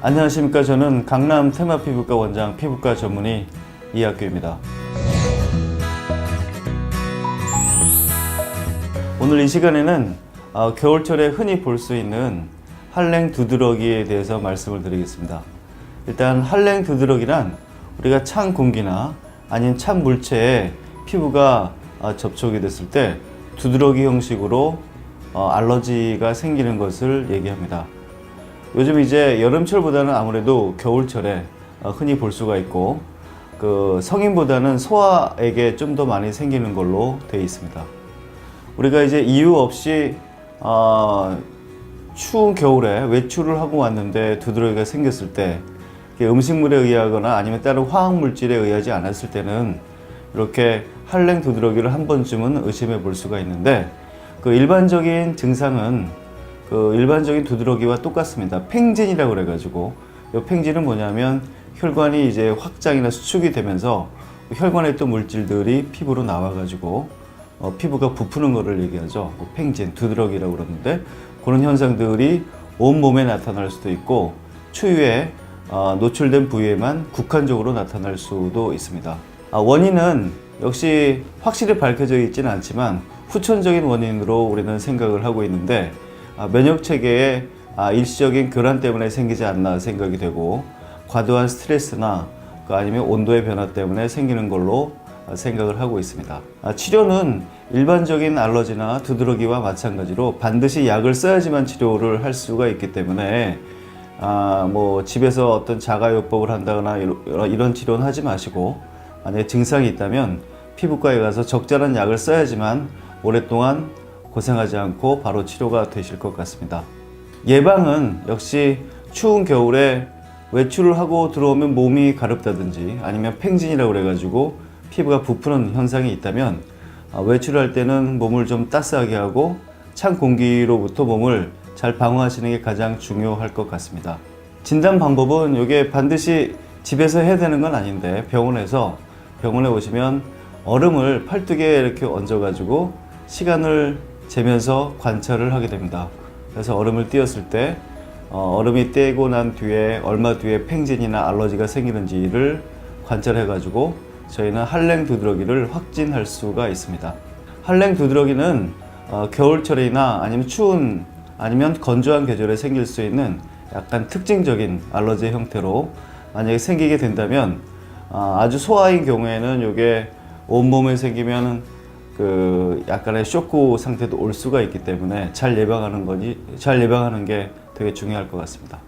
안녕하십니까. 저는 강남 테마 피부과 원장 피부과 전문의 이학규입니다. 오늘 이 시간에는 어, 겨울철에 흔히 볼 수 있는 한랭 두드러기에 대해서 말씀을 드리겠습니다. 일단 한랭 두드러기란 우리가 찬 공기나 아니면 찬 물체에 피부가 어, 접촉이 됐을 때 두드러기 형식으로 어, 알러지가 생기는 것을 얘기합니다. 요즘 이제 여름철보다는 아무래도 겨울철에 어, 흔히 볼 수가 있고 그 성인보다는 소아에게 좀 더 많이 생기는 걸로 되어 있습니다. 우리가 이제 이유 없이 어, 추운 겨울에 외출을 하고 왔는데 두드러기가 생겼을 때 음식물에 의하거나 아니면 다른 화학 물질에 의하지 않았을 때는 이렇게 한랭 두드러기를 한 번쯤은 의심해 볼 수가 있는데 그 일반적인 증상은 그 일반적인 두드러기와 똑같습니다. 팽진이라고 그래가지고 이 팽진은 뭐냐면 혈관이 이제 확장이나 수축이 되면서 혈관에 있던 물질들이 피부로 나와가지고 어, 피부가 부푸는 거를 얘기하죠. 그 팽진, 두드러기라고 그러는데 그런 현상들이 온 몸에 나타날 수도 있고 추위에 어, 노출된 부위에만 국한적으로 나타날 수도 있습니다. 아, 원인은 역시 확실히 밝혀져 있지는 않지만 후천적인 원인으로 우리는 생각을 하고 있는데 아, 면역 체계의 아, 일시적인 교란 때문에 생기지 않나 생각이 되고 과도한 스트레스나 그 아니면 온도의 변화 때문에 생기는 걸로 아, 생각을 하고 있습니다. 아, 치료는 일반적인 알러지나 두드러기와 마찬가지로 반드시 약을 써야지만 치료를 할 수가 있기 때문에 아, 뭐 집에서 어떤 자가요법을 한다거나 이런 치료는 하지 마시고 만약에 증상이 있다면 피부과에 가서 적절한 약을 써야지만 오랫동안 고생하지 않고 바로 치료가 되실 것 같습니다. 예방은 역시 추운 겨울에 외출을 하고 들어오면 몸이 가렵다든지 아니면 팽진이라고 그래가지고 피부가 부푸는 현상이 있다면 아, 외출할 때는 몸을 좀 따스하게 하고 찬 공기로부터 몸을 잘 방어하시는 게 가장 중요할 것 같습니다. 진단 방법은 이게 반드시 집에서 해야 되는 건 아닌데 병원에서 병원에 오시면 얼음을 팔뚝에 이렇게 얹어가지고 시간을 재면서 관찰을 하게 됩니다. 그래서 얼음을 띄었을 때 어, 얼음이 떼고 난 뒤에 얼마 뒤에 팽진이나 알러지가 생기는지를 관찰해 가지고 저희는 한랭 두드러기를 확진할 수가 있습니다. 한랭 두드러기는 어, 겨울철이나 아니면 추운 아니면 건조한 계절에 생길 수 있는 약간 특징적인 알러지 형태로 만약에 생기게 된다면 어, 아주 소아인 경우에는 이게 온몸에 생기면 그 약간의 쇼크 상태도 올 수가 있기 때문에 잘 예방하는 거니 잘 예방하는 게 되게 중요할 것 같습니다.